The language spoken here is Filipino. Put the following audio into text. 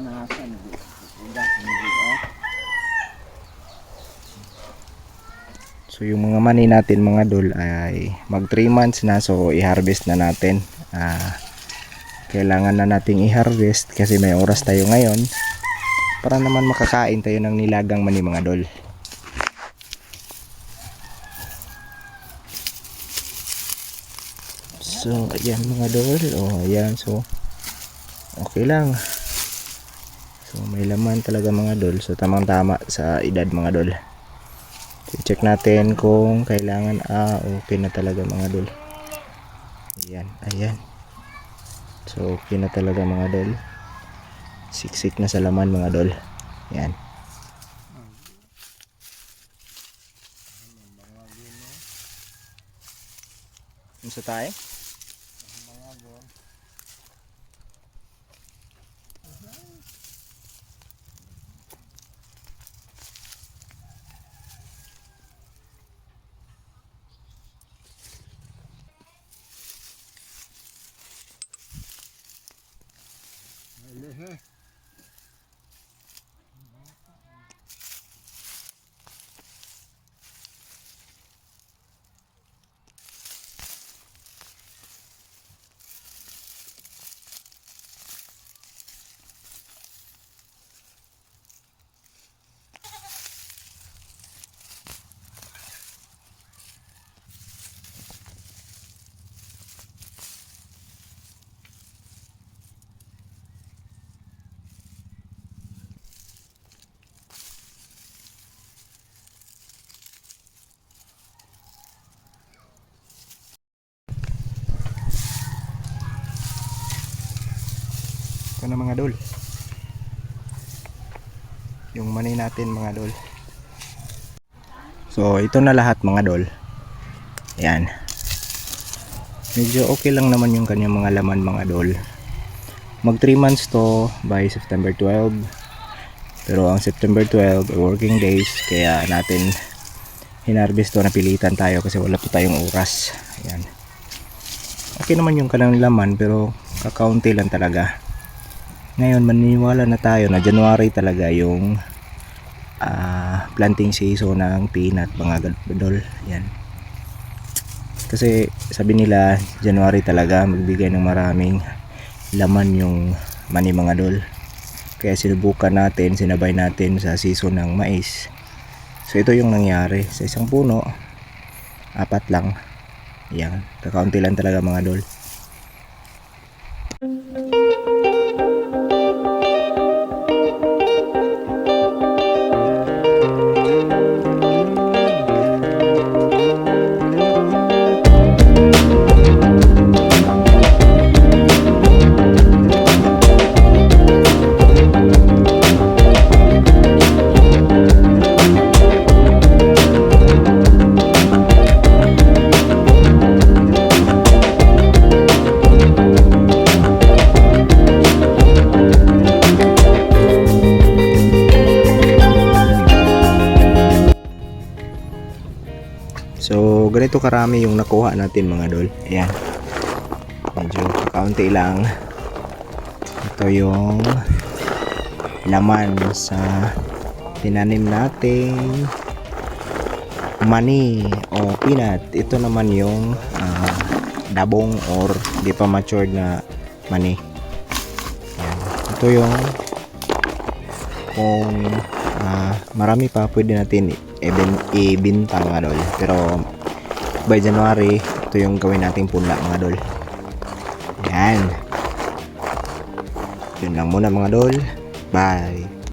Nasaan? Ah. So yung mga mani natin mga dol ay mag 3 months na so i-harvest na natin. Ah, kailangan na nating i-harvest kasi may oras tayo ngayon para naman makakain tayo ng nilagang mani mga dol. So ayan mga dol. Oh ayan so okay lang. So may laman talaga mga dol. So tamang tama sa edad mga dol. I-check natin kung kailangan ah okay na talaga mga dol. Ayan, ayan. So okay na talaga mga dol. Siksik na sa laman mga dol. Ayan. Unsa tayo? Lehe. Ito na mga dol. Yung mani natin mga dol. So ito na lahat mga dol. Yan. Medyo okay lang naman yung kanyang mga laman mga dol. Mag 3 months to by September 12. Pero ang September 12 ay working days kaya natin hinarvest to napilitan tayo kasi wala pa tayong oras. Ayan. Okay naman yung kanilang laman pero kakaunti lang talaga. Ngayon maniniwala na tayo na January talaga yung ah, planting season ng peanut mga gadol. Yan. Kasi sabi nila January talaga magbigay ng maraming laman yung mani mga dol. Kaya sinubukan natin, sinabay natin sa season ng mais. So ito yung nangyari sa isang puno. Apat lang. Yan. Kakaunti lang talaga mga dol. So, ganito karami yung nakuha natin mga dol. Ayan. Medyo kaunti lang. Ito yung laman sa tinanim nating mani o peanut. Ito naman yung ah, dabong or di pa matured na mani. Ayan. Ito yung kung ah, marami pa pwede natin ibintang mga dol. Pero by January, ito yung gawin nating punla mga dol. Yan. Yun lang muna mga dol. Bye.